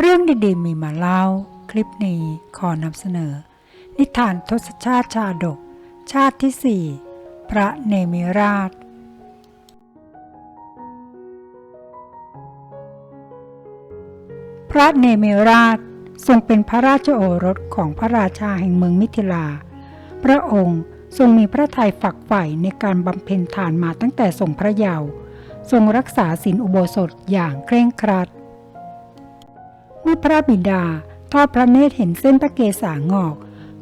เรื่องดีๆ มีมาเล่า คลิปนี้ขอนำเสนอ นิทานทศชาติชาดก ชาติที่สี่พระเนมิราช พระเนมิราชทรงเป็นพระราชโอรสของพระราชาแห่งเมืองมิถิลา พระองค์ทรงมีพระทัยฝักใฝ่ในการบำเพ็ญทานมาตั้งแต่ทรงพระเยาว์ทรงรักษาศีลอุโบสถอย่างเคร่งครัด เมื่อพระบิดาทอดพระเนตรเห็นเส้นพระเกศางอก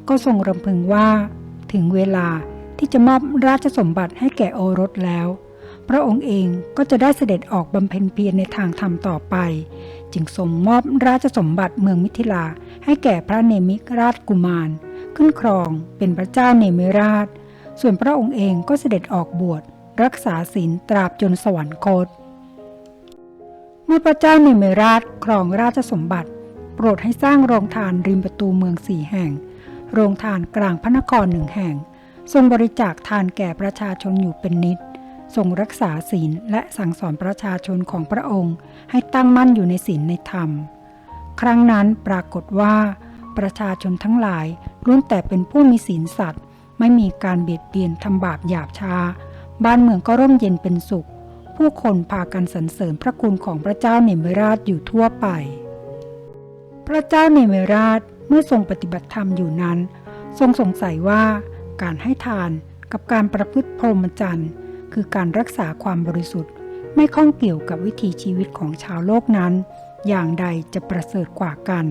ก็ทรงรำพึงว่า ถึงเวลาที่จะมอบราชสมบัติให้แก่โอรสแล้ว พระองค์เองก็จะได้เสด็จออกบำเพ็ญเพียรในทางธรรมต่อไป จึงทรงมอบราชสมบัติเมืองมิถิลาให้แก่พระเนมิราชกุมาร ขึ้นครองเป็นพระเจ้าเนมิราช ส่วนพระองค์เองก็เสด็จออกบวชรักษาศีลตราบจนสวรรคต เมื่อพระเจ้าเนมิราชครองราชสมบัติ โปรดให้สร้างโรงทานริมประตูเมืองสี่แห่ง โรงทานกลางพระนครหนึ่งแห่ง ทรงบริจาคทานแก่ประชาชนอยู่เป็นนิด ทรงรักษาศีลและสั่งสอนประชาชนของพระองค์ ให้ตั้งมั่นอยู่ในศีลในธรรม ครั้งนั้นปรากฏว่า ประชาชนทั้งหลายล้วนแต่เป็นผู้มีศีลสัตว์ ไม่มีการเบียดเบียนทำบาปหยาบช้า บ้านเมืองก็ร่มเย็นเป็นสุข ผู้คนพากันสรรเสริญพระคุณของพระเจ้าเนมิราชอยู่ทั่วไป พระเจ้าเนมิราชเมื่อทรงปฏิบัติธรรมอยู่นั้น ทรงสงสัยว่าการให้ทานกับการประพฤติพรหมจรรย์คือการรักษาความบริสุทธิ์ ไม่ข้องเกี่ยวกับวิถีชีวิตของชาวโลกนั้น อย่างใดจะประเสริฐกว่ากัน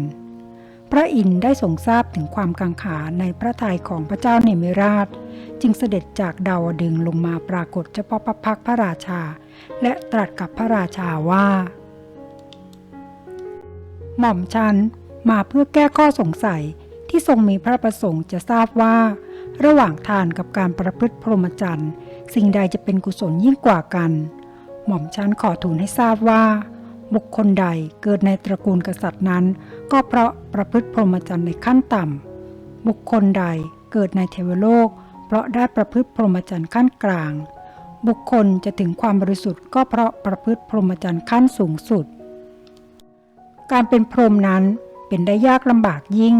พระอินทร์ได้ทรงทราบถึงความกังขาในพระทัยของพระเจ้าเนมิราช จึงเสด็จจากดาวดึงลงมาปรากฏเฉพาะพระพักตร์พระราชา และตรัสกับพระราชาว่า หม่อมฉันมาเพื่อแก้ข้อสงสัยที่ทรงมีพระประสงค์จะทราบว่า ระหว่างทานกับการประพฤติพรหมจรรย์สิ่งใดจะเป็นกุศลยิ่งกว่ากัน หม่อมฉันขอทูลให้ทราบว่า บุคคลใดเกิดในตระกูลกษัตริย์นั้น ก็เพราะประพฤติพรหมจรรย์ในขั้นต่ำบุคคลใดเกิดในเทวโลก เพราะได้ประพฤติพรหมจรรย์ขั้นกลาง บุคคลจะถึงความบริสุทธิ์ก็เพราะประพฤติพรหมจรรย์ขั้นสูงสุด การเป็นพรหมนั้นเป็นได้ยากลำบากยิ่ง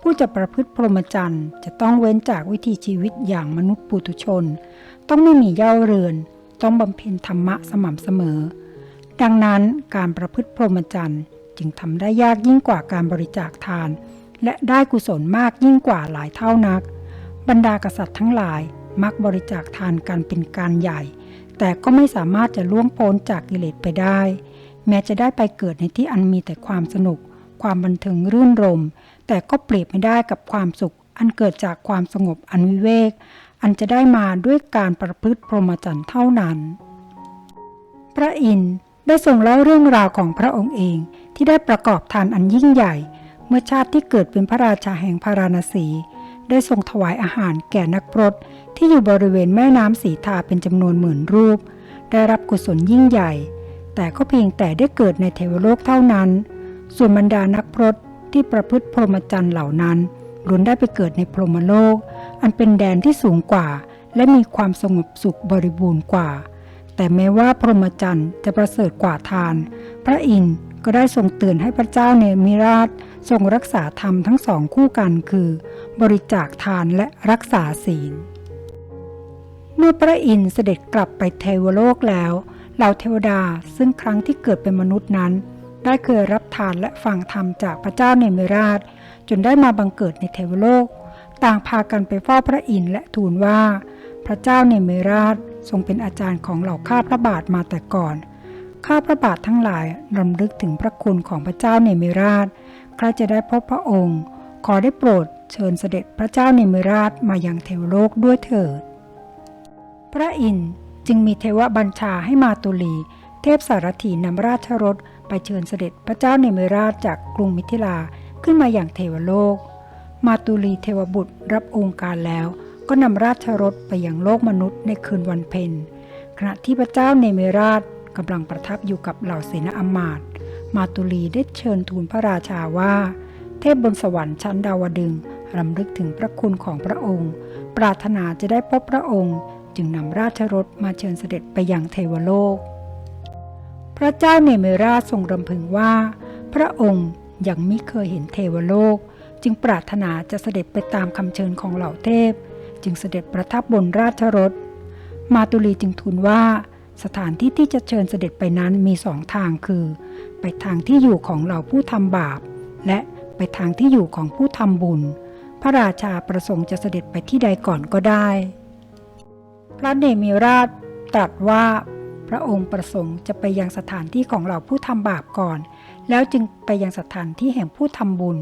ผู้จะประพฤติพรหมจรรย์จะต้องเว้นจากวิถีชีวิตอย่างมนุษย์ปุถุชน ต้องไม่มีเย่าเรือน ต้องบำเพ็ญธรรมะสม่ำเสมอ ดังนั้นการประพฤติพรหมจรรย์จึงทำได้ยากยิ่งกว่าการบริจาคทาน และได้กุศลมากยิ่งกว่าหลายเท่านัก บรรดากษัตริย์ทั้งหลาย มักบริจาคทานกันเป็นการใหญ่ แต่ก็ไม่สามารถจะล่วงพ้นจากกิเลสไปได้ แม้จะได้ไปเกิดในที่อันมีแต่ความสนุก ความบันเทิงรื่นรม แต่ก็เปรียบไม่ได้กับความสุข อันเกิดจากความสงบอันวิเวก อันจะได้มาด้วยการประพฤติพรหมจรรย์เท่านั้น พระอินทร์ได้ทรงเล่าเรื่องราวของพระองค์เองที่ได้ประกอบทานอันยิ่งใหญ่ เมื่อชาติที่เกิดเป็นพระราชาแห่งพาราณสี ได้ทรงถวายอาหารแก่นักพรตที่อยู่บริเวณแม่น้ำสีทาเป็นจำนวนหมื่นรูป ได้รับกุศลยิ่งใหญ่ แต่ก็เพียงแต่ได้เกิดในเทวโลกเท่านั้น ส่วนบรรดานักพรตที่ประพฤติพรหมจรรย์เหล่านั้นล้วนได้ไปเกิดในพรหมโลก อันเป็นแดนที่สูงกว่า และมีความสงบสุขบริบูรณ์กว่า แต่แม้ว่าพรหมจรรย์จะประเสริฐกว่าทาน พระอินทร์ก็ได้ทรงเตือนให้พระเจ้าเนมิราช ทรงรักษาธรรมทั้งสองคู่กันคือ บริจาคทานและรักษาศีล เมื่อพระอินทร์เสด็จกลับไปเทวโลกแล้วเหล่าเทวดาซึ่งครั้งที่เกิดเป็นมนุษย์นั้น ได้เคยรับทานและฟังธรรมจากพระเจ้าเนมิราช จนได้มาบังเกิดในเทวโลก ต่างพากันไปเฝ้าพระอินทร์และทูลว่า พระเจ้าเนมิราชทรงเป็นอาจารย์ของเหล่าข้าพระบาทมาแต่ก่อน ข้าพระบาททั้งหลายรำลึกถึงพระคุณของพระเจ้าเนมิราช ใครจะได้พบพระองค์ ขอได้โปรดเชิญเสด็จพระเจ้าเนมิราชมายังเทวโลกด้วยเถิด พระอินทร์จึงมีเทวบัญชาให้มาตุลี เทพสารถีนำราชรถไปเชิญเสด็จพระเจ้าเนมิราชจากกรุงมิถิลาขึ้นมาอย่างเทวโลก มาตุลีเทวบุตรรับองค์การแล้ว ก็นำราชรถไปยังโลกมนุษย์ในคืนวันเพ็ญขณะที่พระเจ้าเนมิราชกำลังประทับอยู่กับเหล่าเสนาอำมาตย์ มาตุลีได้เชิญทูลพระราชาว่า เทพบนสวรรค์ชั้นดาวดึงรำลึกถึงพระคุณของพระองค์ ปรารถนาจะได้พบพระองค์ จึงนำราชรถมาเชิญเสด็จไปยังเทวโลก พระเจ้าเนเมราทรงรำพึงว่าพพระองค์ยังไม่เคยเห็นเทวโลก จึงปรารถนาจะเสด็จไปตามคำเชิญของเหล่าเทพ จึงเสด็จประทับบนราชรถ มาตุลีจึงทูลว่า สถานที่ที่จะเชิญเสด็จไปนั้นมีสองทางคือ ไปทางที่อยู่ของเหล่าผู้ทำบาป และไปทางที่อยู่ของผู้ทำบุญ พระราชาประสงค์จะเสด็จไปที่ใดก่อนก็ได้ พระเนมิราชตรัสว่าพระองค์ประสงค์จะไปยังสถานที่ของเหล่าผู้ทำบาปก่อน แล้วจึงไปยังสถานที่แห่งผู้ทำบุญ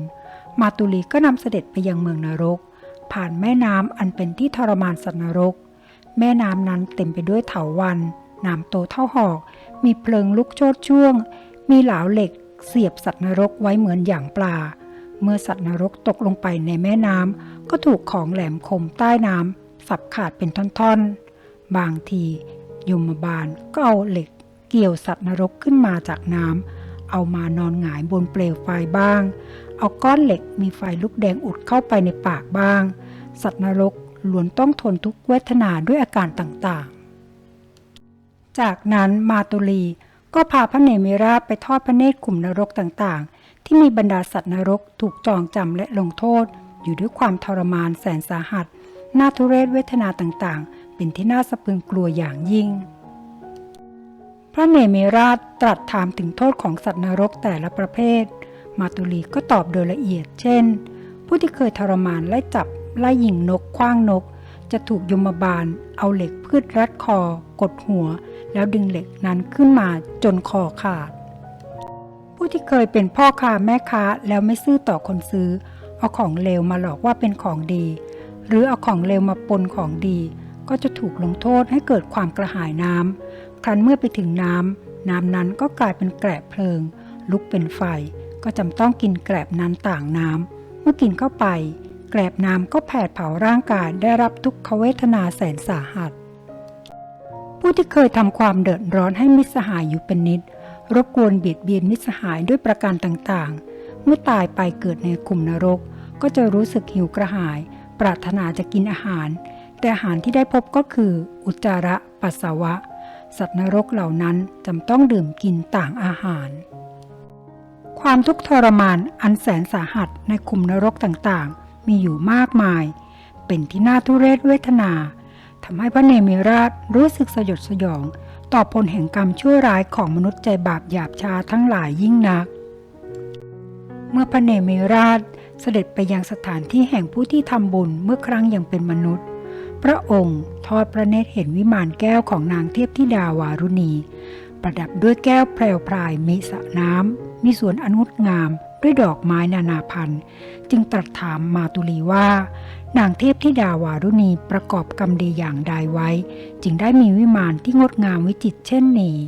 มาตุลีก็นำเสด็จไปยังเมืองนรก ผ่านแม่น้ำอันเป็นที่ทรมานสัตว์นรก แม่น้ำนั้นเต็มไปด้วยเถาวันน้ำโตเท่าหอก มีเพลิงลุกโชดช่วง มีเหลาเหล็กเสียบสัตว์นรกไว้เหมือนอย่างปลา เมื่อสัตว์นรกตกลงไปในแม่น้ำก็ถูกของแหลมคมใต้น้ำสับขาดเป็นท่อนๆ บางทียมบาลก็เอาเหล็กเกี่ยวสัตว์นรกขึ้นมาจากน้ำเอามานอนหงายบนเปลวไฟบ้าง เอาก้อนเหล็กมีไฟลุกแดงอุดเข้าไปในปากบ้าง สัตว์นรกล้วนต้องทนทุกเวทนาด้วยอาการต่างๆ จากนั้นมาตุลี ก็พาพระเนมิราชไปทอดพระเนตรขุมนรกต่างๆ ที่มีบรรดาสัตว์นรกถูกจองจำและลงโทษ อยู่ด้วยความทรมานแสนสาหัสน่าทุเรศเวทนาต่างๆ เป็นที่น่าสะพรึงกลัวอย่างยิ่ง พระเนมิราชตรัสถามถึงโทษของสัตว์นรกแต่ละประเภท มาตุลีก็ตอบโดยละเอียด เช่น ผู้ที่เคยทรมานไล่จับไล่ยิงนกคว้างนก จะถูกยมบาล เอาเหล็กพืชรัดคอ กดหัว แล้วดึงเหล็กนั้นขึ้นมาจนคอขาด ผู้ที่เคยเป็นพ่อค้าแม่ค้าแล้วไม่ซื่อต่อคนซื้อ เอาของเลวมาหลอกว่าเป็นของดี หรือเอาของเลวมาปนของดี ก็จะถูกลงโทษให้เกิดความกระหายน้ำครั้นเมื่อไปถึงน้ำน้ำนั้นก็กลายเป็นแกลบเพลิง ลุกเป็นไฟ ก็จำต้องกินแกลบนั้นต่างน้ำเมื่อกินเข้าไป แกลบน้ำก็แผดเผาร่างกายได้รับทุกขเวทนาแสนสาหัส ผู้ที่เคยทำความเดือดร้อนให้มิสหายอยู่เป็นนิด รบกวนเบียดเบียนมิสหายด้วยประการต่างๆ เมื่อตายไปเกิดในขุมนรก ก็จะรู้สึกหิวกระหาย ปรารถนาจะกินอาหาร แต่อาหารที่ได้พบก็คือ อุจจาระปัสสาวะ สัตว์นรกเหล่านั้นจำต้องดื่มกินต่างอาหาร ความทุกข์ทรมานอันแสนสาหัสในขุมนรกต่างๆ มีอยู่มากมาย เป็นที่น่าทุเรศเวทนา ทำให้พระเนมิราชรู้สึกสยดสยอง ต่อผลแห่งกรรมชั่วร้ายของมนุษย์ใจบาปหยาบช้าทั้งหลายยิ่งนัก เมื่อพระเนมิราชเสด็จไปยังสถานที่แห่งผู้ที่ทำบุญเมื่อครั้งยังเป็นมนุษย์ พระองค์ทอดพระเนตรเห็นวิมานแก้วของนางเทพธิดาวารุณี ประดับด้วยแก้วแพรวพรายมีสระน้ำมีสวนอนงดงามด้วยดอกไม้นานาพันธุ์ จึงตรัสถามมาตุลีว่า นางเทพธิดาวารุณีประกอบกรรมดีอย่างใดไว้ จึงได้มีวิมานที่งดงามวิจิตรเช่นนี้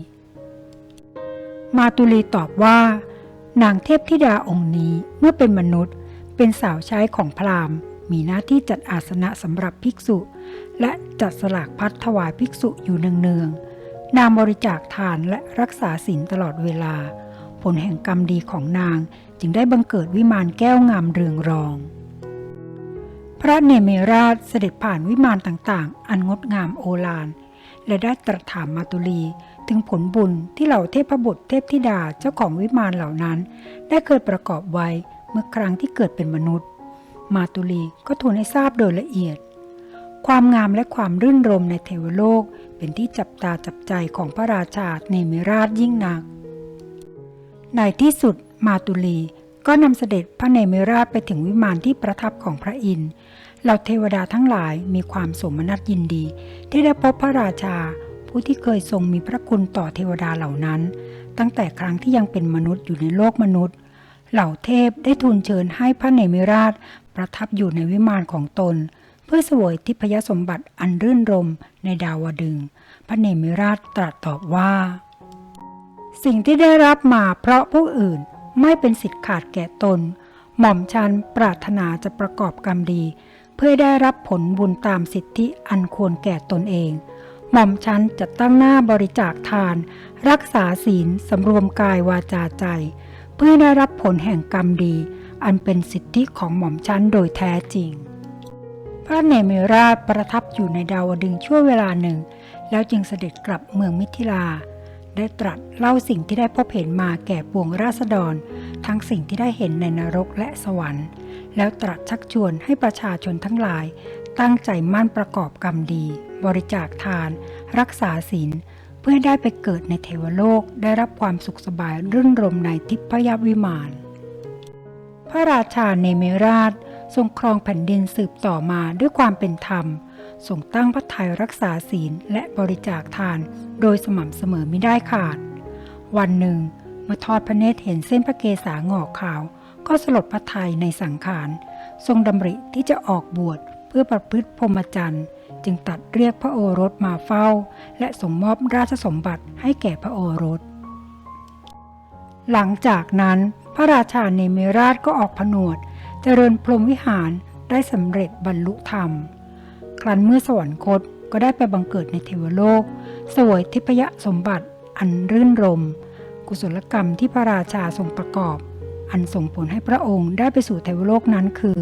มาตุลีตอบว่า นางเทพธิดาองค์นี้เมื่อเป็นมนุษย์ เป็นสาวใช้ของพราหมณ์ มีหน้าที่จัดอาสนะสำหรับภิกษุ และจัดสลากพัดถวายภิกษุอยู่เนืองๆนางบริจาคทานและรักษาศีลตลอดเวลา ผลแห่งกรรมดีของนางจึงได้บังเกิดวิมานแก้วงามเรืองรอง พระเนเมราชเสด็จผ่านวิมานต่างๆ อันงดงามโอฬารและได้ตรัสถามมาตุลีถึงผลบุญที่เหล่าเทพบุตรเทพธิดาเจ้าของวิมานเหล่านั้น ได้เคยประกอบไว้เมื่อครั้งที่เกิดเป็นมนุษย์ มาตุลีก็ทูลให้ทราบโดยละเอียด ความงามและความรื่นรมในเทวโลกเป็นที่จับตาจับใจของพระราชาเนมิราชยิ่งนักในที่สุดมาตุลี ก็นำเสด็จพระเนมิราชไปถึงวิมานที่ประทับของพระอินทร์เหล่าเทวดาทั้งหลายมีความสมนัตยินดี ที่ได้พบพระราชา ผู้ที่เคยทรงมีพระคุณต่อเทวดาเหล่านั้น ตั้งแต่ครั้งที่ยังเป็นมนุษย์อยู่ในโลกมนุษย์ เหล่าเทพได้ทูลเชิญให้พระเนมิราช ประทับอยู่ในวิมานของตน เพื่อเสวยทิพยสมบัติอันรื่นรมในดาวดึง พระเนมิราชตรัสตอบว่า สิ่งที่ได้รับมาเพราะผู้อื่น ไม่เป็นสิทธิ์ขาดแก่ตน หม่อมชันปรารถนาจะประกอบกรรมดี เพื่อได้รับผลบุญตามสิทธิอันควรแก่ตนเอง หม่อมชันจะตั้งหน้าบริจาคทาน รักษาศีลสำรวมกายวาจาใจ เพื่อได้รับผลแห่งกรรมดี อันเป็นสิทธิของหม่อมชันโดยแท้จริง พระเนมิราชประทับอยู่ในดาวดึงชั่วเวลาหนึ่ง แล้วจึงเสด็จกลับเมืองมิถิลา ได้ตรัสเล่าสิ่งที่ได้พบเห็นมาแก่ปวงราษฎร ทั้งสิ่งที่ได้เห็นในนรกและสวรรค์ แล้วตรัสชักชวนให้ประชาชนทั้งหลาย ตั้งใจมั่นประกอบกรรมดี บริจาคทาน รักษาศีลเพื่อได้ไปเกิดในเทวโลกได้รับความสุขสบายรื่นรมในทิพยวิมานพระราชาเนเมราชทรงครองแผ่นดินสืบต่อมาด้วยความเป็นธรรมทรงตั้งพระทัยรักษาศีลและบริจาคทาน โดยสม่ำเสมอไม่ได้ขาด วันหนึ่ง เมื่อทอดพระเนตรเห็นเส้นพระเกศางอกขาว ก็สลดพระทัยในสังขาร ทรงดำริที่จะออกบวชเพื่อประพฤติพรหมจรรย์ จึงตัดเรียกพระโอรสมาเฝ้า และส่งมอบราชสมบัติให้แก่พระโอรส หลังจากนั้นพระราชาเนเมราชก็ออกผนวด เจริญพรหมวิหารได้สำเร็จบรรลุธรรม ครั้นเมื่อสวรรคตก็ได้ไปบังเกิดในเทวโลก สวยทิพยสมบัติอันรื่นรม กุศลกรรมที่พระราชาทรงประกอบ อันส่งผลให้พระองค์ได้ไปสู่เทวโลกนั้นคือ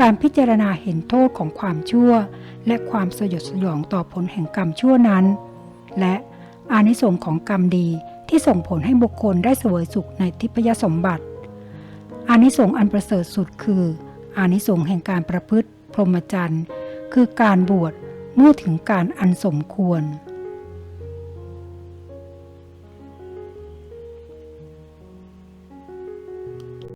การพิจารณาเห็นโทษของความชั่ว และความสยดสยองต่อผลแห่งกรรมชั่วนั้น และอานิสงส์ของกรรมดีที่ส่งผลให้บุคคลได้เสวยสุขในทิพยสมบัติ อานิสงส์อันประเสริฐสุดคือ อานิสงส์แห่งการประพฤติพรหมจรรย์ คือการบวชเมื่อถึงการอันสมควร